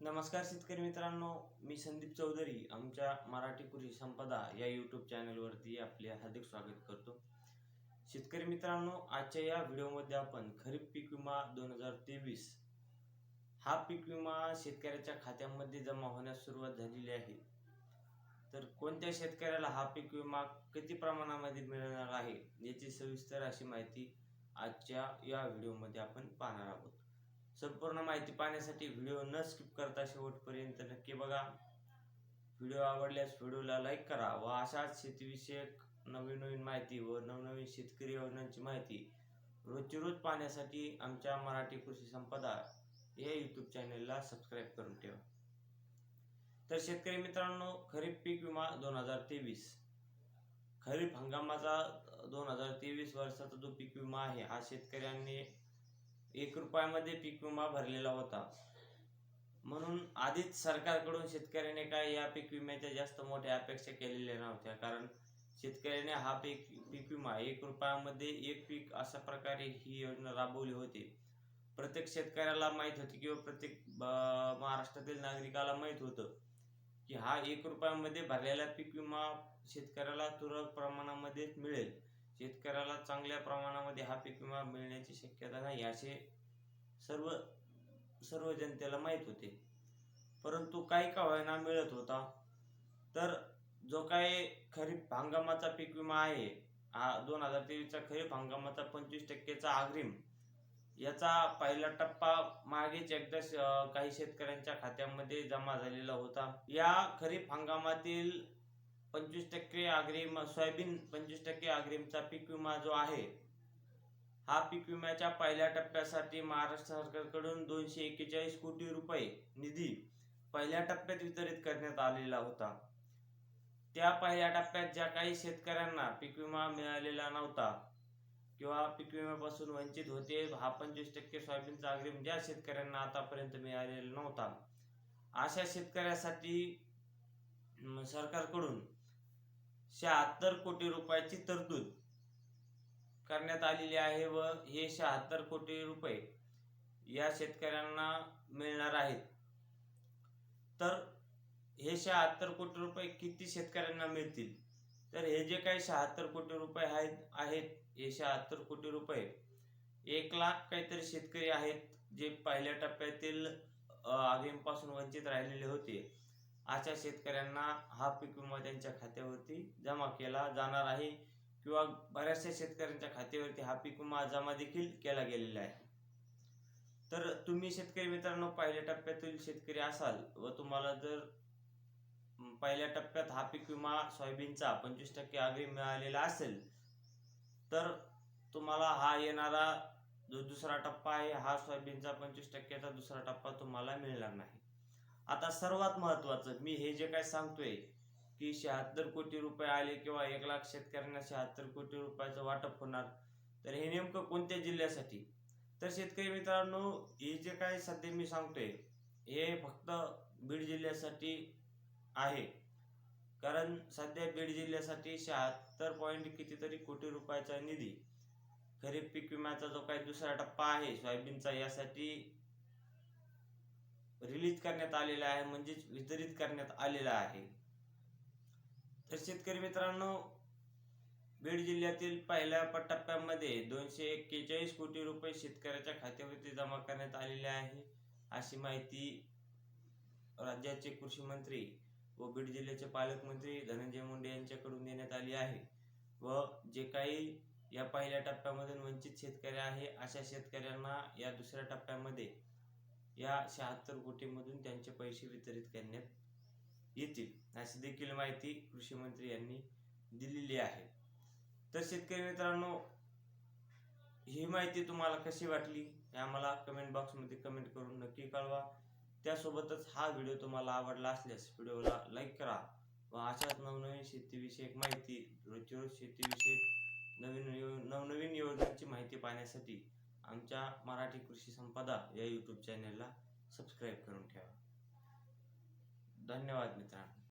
नमस्कार शेतकरी मित्रांनो मी संदीप चौधरी आमच्या मराठी कृषी संपदा या यूट्यूब चॅनलवरती आपले हार्दिक स्वागत करतो. शेतकरी मित्रांनो आजच्या या व्हिडिओमध्ये आपण खरीप पीक विमा दोन हजार तेवीस हा पीक विमा शेतकऱ्याच्या खात्यामध्ये जमा होण्यास सुरुवात झालेली आहे. तर कोणत्या शेतकऱ्याला हा पीक विमा किती प्रमाणामध्ये मिळणार आहे याची सविस्तर अशी माहिती आजच्या या व्हिडिओमध्ये आपण पाहणार आहोत. संपूर्ण माहिती पाहण्यासाठी व्हिडिओ न स्किप करता शेवटपर्यंत नक्की बघा. व्हिडिओ आवडल्यास व्हिडिओला लाईक करा व अशाच शेतीविषयक नवीन नवीन माहिती व नवनवीन शेतकरी योजनांची माहिती रोजची रोज पाहण्यासाठी आमच्या मराठी कृषी संपदा या यूट्यूब चॅनलला सबस्क्राईब करून ठेवा. तर शेतकरी मित्रांनो खरीप पीक विमा दोन हजार तेवीस. खरीप हंगामाचा दोन हजार तेवीस वर्षाचा जो पीक विमा आहे हा शेतकऱ्यांनी एक रुपयामध्ये पीक विमा भरलेला होता. म्हणून आधीच सरकारकडून शेतकऱ्याने काय या पीक विम्याच्या जास्त मोठ्या अपेक्षा केलेल्या नव्हत्या. कारण शेतकऱ्याने हा पीक पीक विमा एक रुपयामध्ये एक पीक अशा प्रकारे ही योजना राबवली होती. प्रत्येक शेतकऱ्याला माहीत होती किंवा प्रत्येक महाराष्ट्रातील नागरिकाला माहीत होतं की हा एक रुपयामध्ये भरलेला पीक विमा शेतकऱ्याला तुरळक प्रमाणामध्ये मिळेल. शेतकऱ्याला चांगल्या प्रमाणामध्ये हा पीक विमा मिळण्याची शक्यता नाही असे सर्व सर्व जनतेला माहीत होते. परंतु काही का होईना मिळत होता. तर जो काही खरीप हंगामाचा पीक विमा आहे हा दोन हजार तेवीसचा खरीप हंगामाचा पंचवीस टक्केचा अग्रिम याचा पहिला टप्पा मागेच एकदा काही शेतकऱ्यांच्या खात्यामध्ये जमा झालेला होता. या खरीप हंगामातील पंचवीस टक्के अग्रिम सोयाबीन पंचवीस टक्के अग्रिमचा पीक विमा जो आहे हा पीक विम्याच्या पहिल्या टप्प्यासाठी महाराष्ट्र सरकारकडून दोनशे एक्केचाळीस कोटी रुपये निधी पहिल्या टप्प्यात वितरित करण्यात आलेला होता. त्या पहिल्या टप्प्यात ज्या काही शेतकऱ्यांना पीक विमा मिळालेला नव्हता किंवा पीक विम्यापासून वंचित होते हा पंचवीस टक्के सोयाबीनचा अग्रिम ज्या शेतकऱ्यांना आतापर्यंत मिळालेला नव्हता. अशा शेतकऱ्यासाठी सरकारकडून शहात्तर कोटी रुपयाची तरतूद करण्यात आलेली आहे व हे शहात्तर कोटी रुपये या शेतकऱ्यांना मिळणार आहेत. तर हे शहात्तर कोटी रुपये किती शेतकऱ्यांना मिळतील? तर हे जे काही शहात्तर कोटी रुपये आहेत आहेत हे शहात्तर कोटी रुपये एक लाख काहीतरी शेतकरी आहेत जे पहिल्या टप्प्यातील अग्रिमपासून वंचित राहिलेले होते. अशा शेतकऱ्यांना हा पीक विमा त्यांच्या खात्यावरती जमा केला जाणार आहे किंवा बऱ्याचशा शेतकऱ्यांच्या खात्यावरती हा पीक विमा जमा देखील केला गेलेला आहे. तर तुम्ही शेतकरी मित्रांनो पहिल्या टप्प्यातील शेतकरी असाल व तुम्हाला जर पहिल्या टप्प्यात हा पीक विमा सोयाबीनचा पंचवीस टक्के आग्री मिळालेला असेल तर तुम्हाला हा येणारा जो दुसरा टप्पा आहे हा सोयाबीनचा पंचवीस टक्क्याचा दुसरा टप्पा तुम्हाला मिळणार नाही. आता सर्वात महत्वाचं मी हे जे काय सांगतोय की शहात्तर कोटी रुपये आले किंवा एक लाख शेतकऱ्यांना शहात्तर कोटी रुपयाचं वाटप होणार तर हे नेमकं कोणत्या जिल्ह्यासाठी? तर शेतकरी मित्रांनो हे जे काय सध्या मी सांगतोय हे फक्त बीड जिल्ह्यासाठी आहे. कारण सध्या बीड जिल्ह्यासाठी शहात्तर पॉईंट कितीतरी कोटी रुपयाचा निधी खरीप पीक विम्याचा जो काही दुसरा टप्पा आहे सोयाबीनचा यासाठी रिलीज करण्यात आलेला आहे म्हणजेच वितरित करण्यात आलेला आहे. तर शेतकरी मित्रांनो बीड जिल्ह्यातील पहिल्या टप्प्यामध्ये दोनशे एक्केचाळीस कोटी रुपये शेतकऱ्याच्या खात्यावरती जमा करण्यात आलेले आहे. अशी माहिती राज्याचे कृषी मंत्री व बीड जिल्ह्याचे पालकमंत्री धनंजय मुंडे यांच्याकडून देण्यात आली आहे व जे काही या पहिल्या टप्प्यामधून वंचित शेतकरी आहे अशा शेतकऱ्यांना या दुसऱ्या टप्प्यामध्ये या शहात्तर कोटीमधून त्यांचे पैसे वितरित करण्यात येतील अशी देखील माहिती कृषी मंत्री यांनी दिलेली आहे. तर शेतकरी मित्रांनो ही माहिती तुम्हाला कशी वाटली हे आम्हाला कमेंट बॉक्समध्ये कमेंट करून नक्की कळवा. त्यासोबतच हा व्हिडिओ तुम्हाला आवडला असल्यास व्हिडिओला लाईक करा व अशाच नवनवीन शेतीविषयक माहिती रोजची रोज शेतीविषयक नवीन नवनवीन योजनांची माहिती पाहण्यासाठी आमच्या मराठी कृषी संपदा या यूट्यूब चॅनलला सबस्क्राईब करून ठेवा. धन्यवाद मित्रांनो.